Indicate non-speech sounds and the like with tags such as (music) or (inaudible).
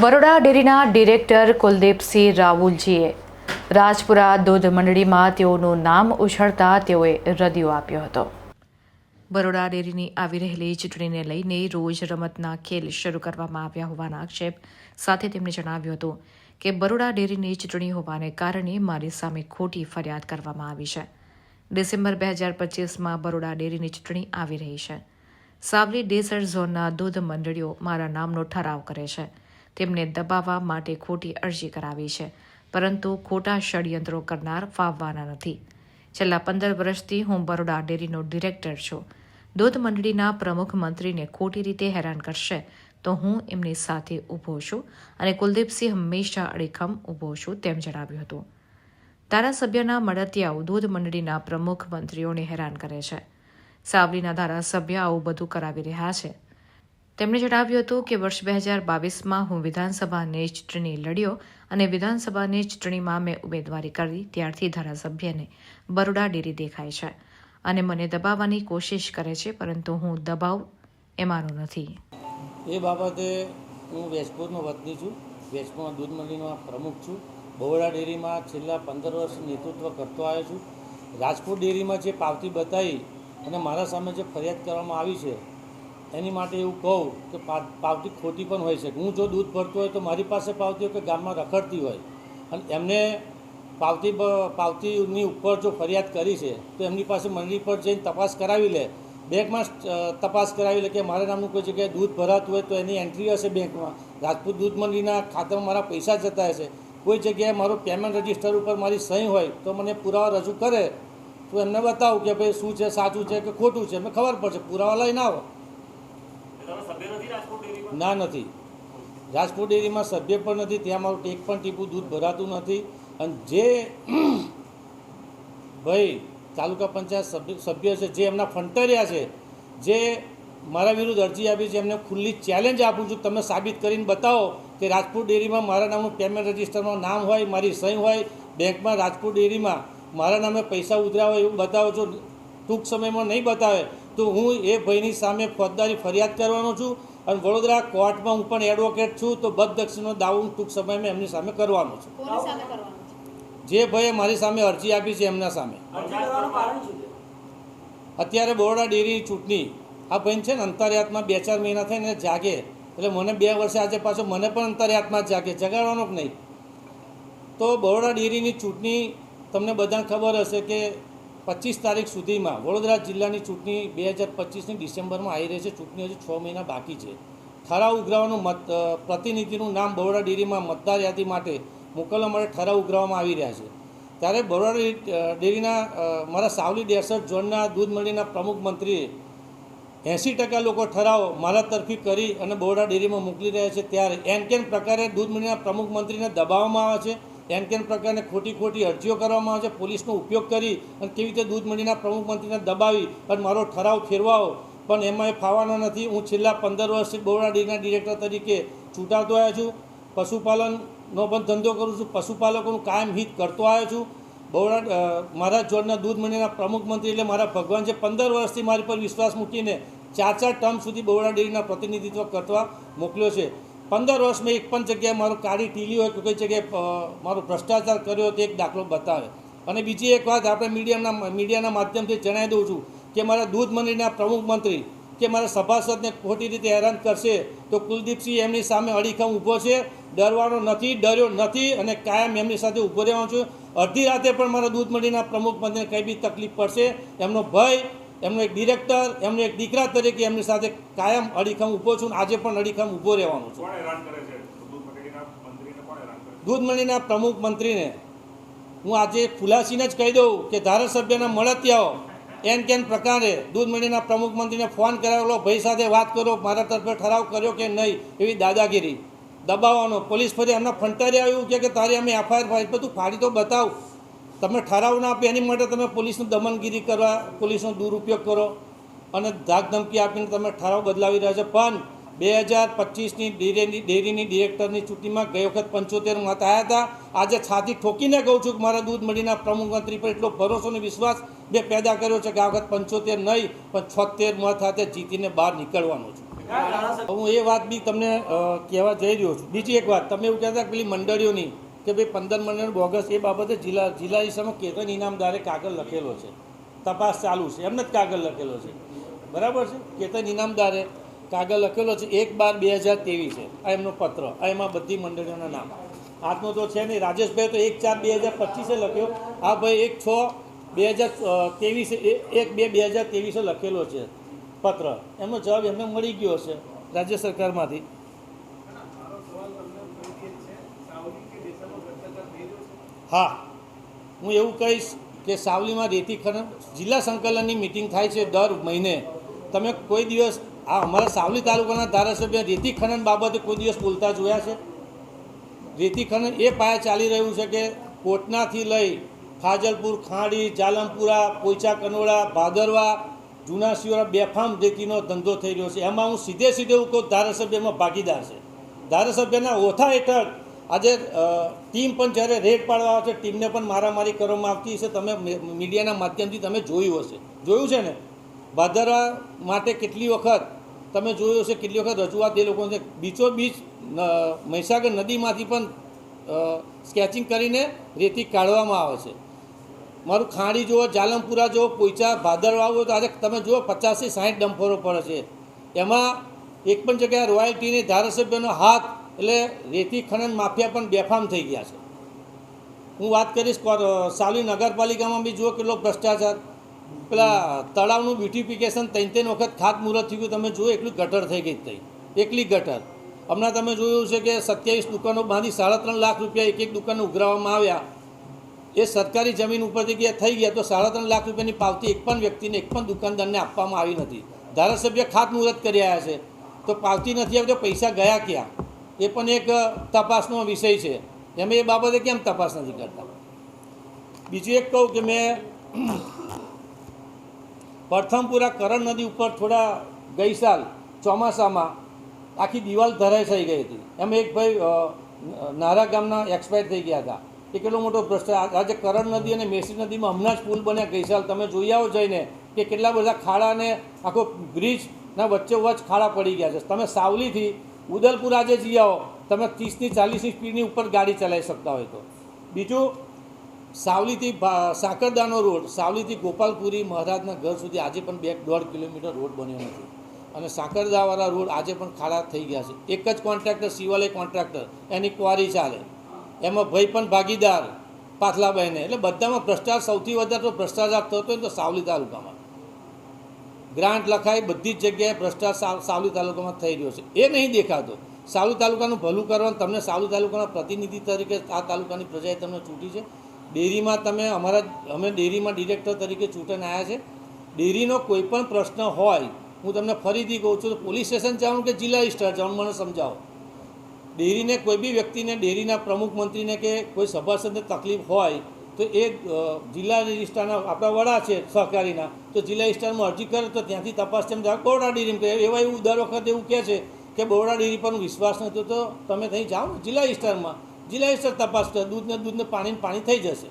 બરોડા ડેરીના ડિરેક્ટર કુલદીપસિંહ રાહુલજીએ રાજપુરા દૂધ મંડળીમાં તેઓનું નામ ઉછળતા તેઓએ રદિયો આપ્યો હતો. બરોડા ડેરીની આવી રહેલી ચૂંટણીને લઈને રોજ રમતના ખેલ શરૂ કરવામાં આવ્યા હોવાના આક્ષેપ સાથે તેમણે જણાવ્યું હતું કે બરોડા ડેરીની ચૂંટણી હોવાને કારણે મારી સામે ખોટી ફરિયાદ કરવામાં આવી છે. ડિસેમ્બર બે હજાર પચીસમાં બરોડા ડેરીની ચૂંટણી આવી રહી છે. સાવલી ડેઝર્ટ ઝોનના દૂધ મંડળીઓ મારા નામનો ઠરાવ કરે છે. તેમને દબાવવા માટે ખોટી અરજી કરાવી છે. પરંતુ ખોટા ષડયંત્રો કરનાર ફાવવાના નથી. છેલ્લા પંદર વર્ષથી હું બરોડા ડેરીનો ડિરેક્ટર છું. દૂધ મંડળીના પ્રમુખ મંત્રીને ખોટી રીતે હેરાન કરશે તો હું એમની સાથે ઊભો છું અને કુલદીપસિંહ હંમેશા અડીખમ ઊભો છું તેમ જણાવ્યું હતું. ધારાસભ્યના મળતિયાઓ દૂધ મંડળીના પ્રમુખ મંત્રીઓને હેરાન કરે છે. સાવલીના ધારાસભ્ય આવું બધું કરાવી રહ્યા છે. તેમણે જણાવ્યું હતું કે વર્ષ બે હજાર બાવીસમાં હું વિધાનસભાની ચૂંટણી લડ્યો અને વિધાનસભાની ચૂંટણીમાં મેં ઉમેદવારી કરી, ત્યારથી ધારાસભ્યને બરોડા ડેરી દેખાય છે અને મને દબાવવાની કોશિશ કરે છે, પરંતુ હું દબાવ એ મારો નથી. એ બાબતે હું વેજપુરનો વતની છું. વેજપુરમાં દૂધ મંડળીનો પ્રમુખ છું. બહોળા ડેરીમાં છેલ્લા પંદર વર્ષ નેતૃત્વ કરતો આવ્યો છું. રાજકોટ ડેરીમાં જે પાવતી બતાવી અને મારા સામે જે ફરિયાદ કરવામાં આવી છે એની માટે એવું કહું કે પાવતી ખોટી પણ હોય છે. હું જો દૂધ ભરતો હોય તો મારી પાસે પાવતી હોય કે ગામમાં રખડતી હોય. અને એમને પાવતી પાવતીની ઉપર જો ફરિયાદ કરી છે, તો એમની પાસે મંડળી પર જઈને તપાસ કરાવી લે. બેંકમાં તપાસ કરાવી લે કે મારા નામનું કોઈ જગ્યાએ દૂધ ભરાતું હોય તો એની એન્ટ્રી હશે બેંકમાં. રાજપૂત દૂધ મંડળીના ખાતામાં મારા પૈસા જતા હશે. કોઈ જગ્યાએ મારું પેમેન્ટ રજિસ્ટર ઉપર મારી સહી હોય તો મને પુરાવા રજૂ કરે. તો એમને બતાવું કે ભાઈ શું છે, સાચું છે કે ખોટું છે. એમને ખબર પડશે. પુરાવા લઈને આવો. ના, નથી. રાજકોટ ડેરીમાં સભ્ય પણ નથી, ત્યાં મારું એક પણ ટીપું દૂધ ભરાતું નથી. અને જે (clears throat) ભાઈ, તાલુકા પંચાયત સભ્ય સભ્ય છે, જે એમના ફંટરિયા છે, જે મારા વિરુદ્ધ અરજી આપી છે, એમને ખુલ્લી ચેલેન્જ આપું છું. તમે સાબિત કરીને બતાવો કે રાજકોટ ડેરીમાં મારા નામનું પેમેન્ટ રજિસ્ટરમાં નામ હોય, મારી સહી હોય, બેંકમાં રાજકોટ ડેરીમાં મારા નામે પૈસા ઉતર્યા હોય એવું બતાવો છો. ટૂંક સમયમાં નહીં બતાવે. તો હું એ ભાઈની સામે ફોજદારી ફરિયાદ કરવાનો છું અને વડોદરા કોર્ટમાં હું પણ એડવોકેટ છું તો બદદક્ષિણનો દાવો હું ટૂંક સમયમાં એમની સામે કરવાનો છું. કોની સામે કરવાનું છે? જે ભાઈએ મારી સામે અરજી આપી છે એમના સામે. અરજી કરવાનું કારણ શું છે? અત્યારે બરોડા ડેરી ચૂંટણી આ ભાઈ છે ને અંતરયાતમાં બે ચાર મહિના થઈને જાગે. એટલે મને બે વર્ષે આજે પાછો મને પણ અંતરયાતમાં જાગે જગાડવાનો જ નહીં. તો બરોડા ડેરીની ચૂંટણી તમને બધાને ખબર હશે કે પચીસ તારીખ સુધીમાં વડોદરા જિલ્લાની ચૂંટણી બે હજાર પચીસની ડિસેમ્બરમાં આવી રહી છે. ચૂંટણી હજી છ મહિના બાકી છે. ઠરાવ ઉઘરાવાનું મત પ્રતિનિધિનું નામ બરોડા ડેરીમાં મતદાર યાદી માટે મોકલવા માટે ઠરાવ ઉઘરાવવામાં આવી રહ્યા છે. ત્યારે બરોડા ડેરીના મારા સાવલી ડેસર્ટ ઝોનના દૂધ મંડળીના પ્રમુખ મંત્રીએ એંસી ટકા લોકો ઠરાવ મારા તરફી કરી અને બરોડા ડેરીમાં મોકલી રહ્યા છે. ત્યારે એન કેન પ્રકારે દૂધ મંડળીના પ્રમુખ મંત્રીને દબાવવામાં આવે છે. એન કેન પ્રકારની ખોટી ખોટી અરજીઓ કરવામાં આવે છે? પોલીસનો ઉપયોગ કરી અને કેવી રીતે દૂધ મંડીના પ્રમુખ મંત્રીને દબાવી અને મારો ઠરાવ ફેરવાઓ પણ એમાં એ ફાવાનો નથી. હું છેલ્લા પંદર વર્ષથી બરોડા ડેરીના ડિરેક્ટર તરીકે ચૂંટાતો આવ્યો છું. પશુપાલનનો પણ ધંધો કરું છું. પશુપાલકોનું કાયમ હિત કરતો આવ્યો છું. બરોડા મારા જોડના દૂધ મંડીના પ્રમુખ મંત્રી એટલે મારા ભગવાન છે. પંદર વર્ષથી મારી પર વિશ્વાસ મૂકીને ચાર ચાર ટર્મ સુધી બરોડા ડેરીના પ્રતિનિધિત્વ કરવા મોકલ્યો છે. પંદર વર્ષમાં એક પણ જગ્યાએ મારું કાળી ટીલી હોય કે કોઈ જગ્યાએ મારો ભ્રષ્ટાચાર કર્યો તે એક દાખલો બતાવે. અને બીજી એક વાત આપણે મીડિયાના મીડિયાના માધ્યમથી જણાવી દઉં છું કે મારા દૂધ મંડળીના પ્રમુખ મંત્રી કે મારા સભાસદને ખોટી રીતે હેરાન કરશે તો કુલદીપસિંહ એમની સામે અડીખમ ઊભો છે, ડરવાનો નથી, ડર્યો નથી અને કાયમ એમની સાથે ઊભો રહેવાનો છું. અડધી રાતે પણ મારા દૂધ મંડળીના પ્રમુખ મંત્રીને કંઈ બી તકલીફ પડશે, એમનો ભય એમનો એક ડિરેક્ટર એમનો એક દીકરા તરીકે એમની સાથે કાયમ અડીખમ ઊભો છું આજે પણ અડીખમ ઊભો રહેવાનો છું. દૂધ મંડળીના પ્રમુખ મંત્રીને. હું આજે ખુલાસીને જ કહી દઉં કે ધારાસભ્યના મળતિયાઓ એન કેન પ્રકારે દૂધ મંડળીના પ્રમુખ મંત્રીને ફોન કરાવેલો ભાઈ સાથે વાત કરો મારા તરફે ઠરાવ કર્યો કે નહીં? એવી દાદાગીરી. દબાવવાનો. પોલીસ ફરી એમના ફંટારી આવ્યું કે તારે તારી અમે એફઆઈઆર ફાઈલ પર તું ફાડી તો બતાવ. તમે ઠરાવ ના આપે એની માટે તમે પોલીસનું દમનગીરી કરવા, પોલીસનો દુરુપયોગ કરો અને ધાક ધમકી આપીને તમે ઠરાવ બદલાવી રહ્યા છો. પણ બે હજાર પચીસની ડેરીની ડેરીની ડિરેક્ટરની ચૂંટણીમાં ગઈ વખત પંચોતેર મત આવ્યા હતા. આજે છાતી ઠોકીને કહું છું કે મારા દૂધ મંડીના પ્રમુખ મંત્રી પર એટલો ભરોસો અને વિશ્વાસ મેં પેદા કર્યો છે કે આ વખત પંચોતેર નહીં, પણ છોતેર મત સાથે જીતીને બહાર નીકળવાનો છું. હું એ વાત બી તમને કહેવા જઈ રહ્યો છું. બીજી એક વાત, તમે એવું કહેતા પેલી મંડળીઓની કે ભાઈ પંદર મંડળ બોગસ એ બાબતે જિલ્લા જિલ્લા ઈસમો કેતન ઇનામદારે કાગળ લખેલો છે. તપાસ ચાલુ છે. એમને જ કાગળ લખેલો છે. બરાબર છે? કેતન ઇનામદારે કાગળ લખેલો છે. એક બાર બે હજાર ત્રેવીસ છે આ એમનો પત્ર. આ એમાં બધી મંડળીઓના નામ. આજનો તો છે નહીં. રાજેશભાઈ તો એક ચાર બે હજાર પચીસે લખ્યો. આ ભાઈ એક છ બે હજાર ત્રેવીસે એક બે બે હજાર ત્રેવીસે લખેલો છે પત્ર. એમનો જવાબ એમને મળી ગયો છે રાજ્ય સરકારમાંથી. હા. હું એવું કહીશ કે સાવલીમાં રેતી ખનન જિલ્લા સંકલનની મિટિંગ થાય છે દર મહિને. તમે કોઈ દિવસ આ અમારા સાવલી તાલુકાના ધારાસભ્ય રેતી ખનન બાબતે કોઈ દિવસ બોલતા જોયા છે? રેતી ખનન એ પાયા ચાલી રહ્યું છે કે કોટનાથી લઈ ફાજલપુર, ખાંડી, જાલમપુરા પોઈચા કનોડા ભાદરવા, જૂના શિવરા બેફામ રેતીનો ધંધો થઈ રહ્યો છે. એમાં હું સીધે સીધે હું કહું ધારાસભ્યમાં ભાગીદાર છે. ધારાસભ્યના ઓથા હેઠળ આજે ટીમ પણ જ્યારે રેડ પાડવા આવે છે, ટીમને પણ મારામારી કરવામાં આવતી હશે. તમે મીડિયાના માધ્યમથી તમે જોયું હશે. જોયું છે ને? ભાદરવા માટે કેટલી વખત તમે જોયું હશે, કેટલી વખત રજૂઆત એ લોકોને બીચો બીચ મહીસાગર નદીમાંથી પણ સ્કેચિંગ કરીને રેતી કાઢવામાં આવે છે. મારું ખાણી જુઓ, જાલમપુરા જુઓ, પોઈચા ભાદરવા હોય તો આજે તમે જુઓ, પચાસથી સાઠ ડમ્ફરો પડે છે. એમાં એક પણ જગ્યાએ રોયલ્ટીની ધારાસભ્યનો હાથ એટલે રેતી ખનન માફિયા પણ બેફામ થઈ ગયા છે. હું વાત કરીશ સાવલી નગરપાલિકામાં બી જુઓ કેટલો ભ્રષ્ટાચાર. પેલા તળાવનું બ્યુટિફિકેશન ત્રણ ત્રણ વખત ખાતમુહૂર્ત થયું તમે જુઓ એટલી ગટર થઈ ગઈ થઈ એકલી ગટર. હમણાં તમે જોયું છે કે સત્યાવીસ દુકાનો બાંધી સાડા ત્રણ લાખ રૂપિયા એક એક દુકાને ઉઘરાવવામાં આવ્યા. એ સરકારી જમીન ઉપરથી ગયા થઈ ગયા તો સાડા ત્રણ લાખ રૂપિયાની પાવતી એક પણ વ્યક્તિને, એક પણ દુકાનદારને આપવામાં આવી નથી. ધારાસભ્ય ખાતમુહૂર્ત કરી આવ્યા છે. તો પાવતી નથી આવી પૈસા ગયા ક્યાં? એ પણ એક તપાસનો વિષય છે. એમ એ બાબતે કેમ તપાસ નથી કરતા? બીજું એક કહું કે મેં પ્રથમપુરા કરણ નદી ઉપર થોડા ગઈ સાલ ચોમાસામાં આખી દિવાલ ધરાઈ થઈ ગઈ હતી. એમ એક ભાઈ નારા ગામના એક્સપાયર થઈ ગયા હતા. એ કેટલો મોટો ભ્રષ્ટાચાર આજે કરણ નદી અને મેસી નદીમાં હમણાં જ પુલ બન્યા ગઈ સાલ. તમે જોઈ આવો જઈને કે કેટલા બધા ખાડાને આખો બ્રિજના વચ્ચે વચ્ચ ખાડા પડી ગયા છે. તમે સાવલીથી ઉદલપુર આજે જઈ આવો તમે ત્રીસની ચાલીસની સ્પીડની ઉપર ગાડી ચલાવી શકતા હોય તો. બીજું, સાવલીથી સાકરદાનો રોડ, સાવલીથી ગોપાલપુરી મહારાજના ઘર સુધી આજે પણ બે દોઢ કિલોમીટર રોડ બન્યો નથી. અને સાકરદાવાળા રોડ આજે પણ ખાડા થઈ ગયા છે. એક જ કોન્ટ્રાક્ટર સિવાલય કોન્ટ્રાક્ટર, એની ક્વારી ચાલે. એમાં ભાઈ પણ ભાગીદાર, પાથલાબહેને. એટલે બધામાં ભ્રષ્ટાચાર, સૌથી વધારે તો ભ્રષ્ટાચાર થતો હોય તો સાવલી તાલુકામાં. ગ્રાન્ટ લખાય બધી જ જગ્યાએ ભ્રષ્ટાચાર સાવ- સાવલી તાલુકામાં થઈ રહ્યો છે. એ નહીં દેખાતો. સાવલી તાલુકાનું ભલું કરવાનું તમને સાવલી તાલુકાના પ્રતિનિધિ તરીકે આ તાલુકાની પ્રજાએ તમને ચૂંટી છે. ડેરીમાં તમે અમારા, અમે ડેરીમાં ડિરેક્ટર તરીકે ચૂંટણી આવ્યા છે. ડેરીનો કોઈ પણ પ્રશ્ન હોય, હું તમને ફરીથી કહું છું પોલીસ સ્ટેશન જવાનું કે જિલ્લા રજિસ્ટર જવાનું મને સમજાવો. ડેરીને કોઈ બી વ્યક્તિને, ડેરીના પ્રમુખ મંત્રીને કે કોઈ સભાસદને તકલીફ હોય તો એ જિલ્લા રજિસ્ટ્રારના આપણા વડા છે સહકારીના, તો જિલ્લા રજિસ્ટ્રારમાં અરજી કરે તો ત્યાંથી તપાસ તેમ બરોડા ડેરી કહે. એવા એવું દર વખત એવું કહે છે કે બરોડા ડેરી પર વિશ્વાસ નથી તો તમે ત્યાં જાઓ જિલ્લા રજિસ્ટ્રારમાં. જિલ્લા રજિસ્ટ્રાર તપાસ કરે. દૂધને દૂધને પાણીને પાણી થઈ જશે.